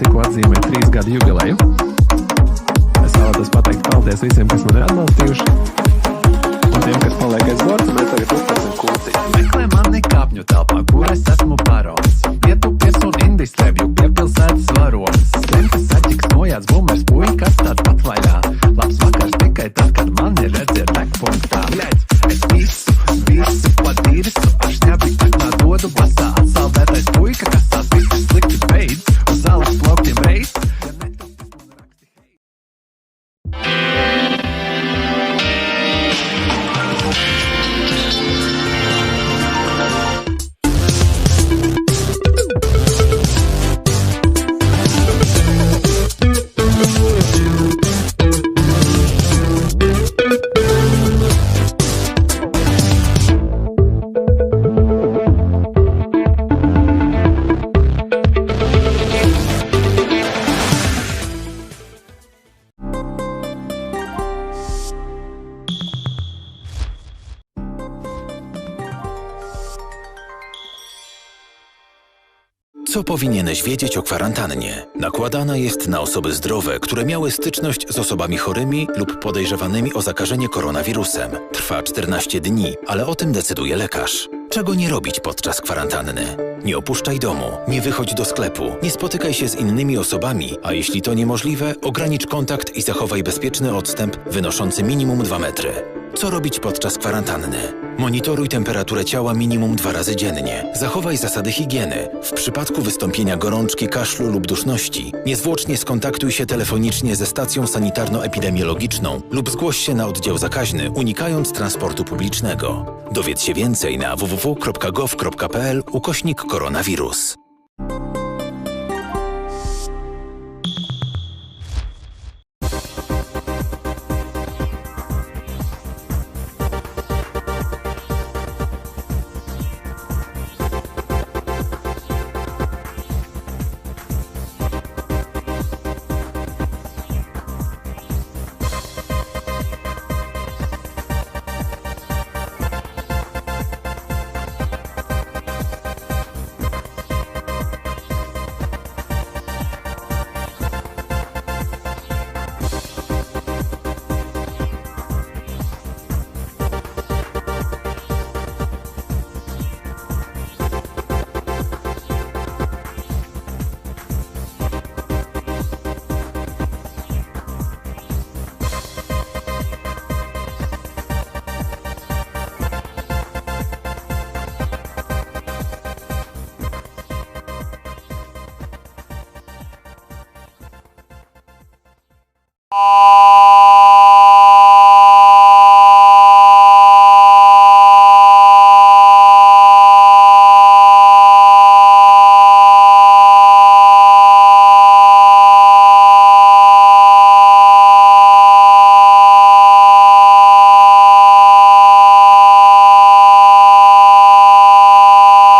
tikko atzīmēja trīs gadu jubileju. Es vēlētos pateikt paldies visiem, kas man ir atbalstījuši. Un tiem, kas paliek aiz borta, mēs tagad uztaisam Co powinieneś wiedzieć o kwarantannie? Nakładana jest na osoby zdrowe, które miały styczność z osobami chorymi lub podejrzewanymi o zakażenie koronawirusem. Trwa 14 dni, ale o tym decyduje lekarz. Czego nie robić podczas kwarantanny? Nie opuszczaj domu, nie wychodź do sklepu, nie spotykaj się z innymi osobami, a jeśli to niemożliwe, ogranicz kontakt i zachowaj bezpieczny odstęp wynoszący minimum 2 metry. Co robić podczas kwarantanny? Monitoruj temperaturę ciała minimum dwa razy dziennie. Zachowaj zasady higieny. W przypadku wystąpienia gorączki, kaszlu lub duszności, niezwłocznie skontaktuj się telefonicznie ze stacją sanitarno-epidemiologiczną lub zgłoś się na oddział zakaźny, unikając transportu publicznego. Dowiedz się więcej na www.gov.pl ukośnik koronawirus.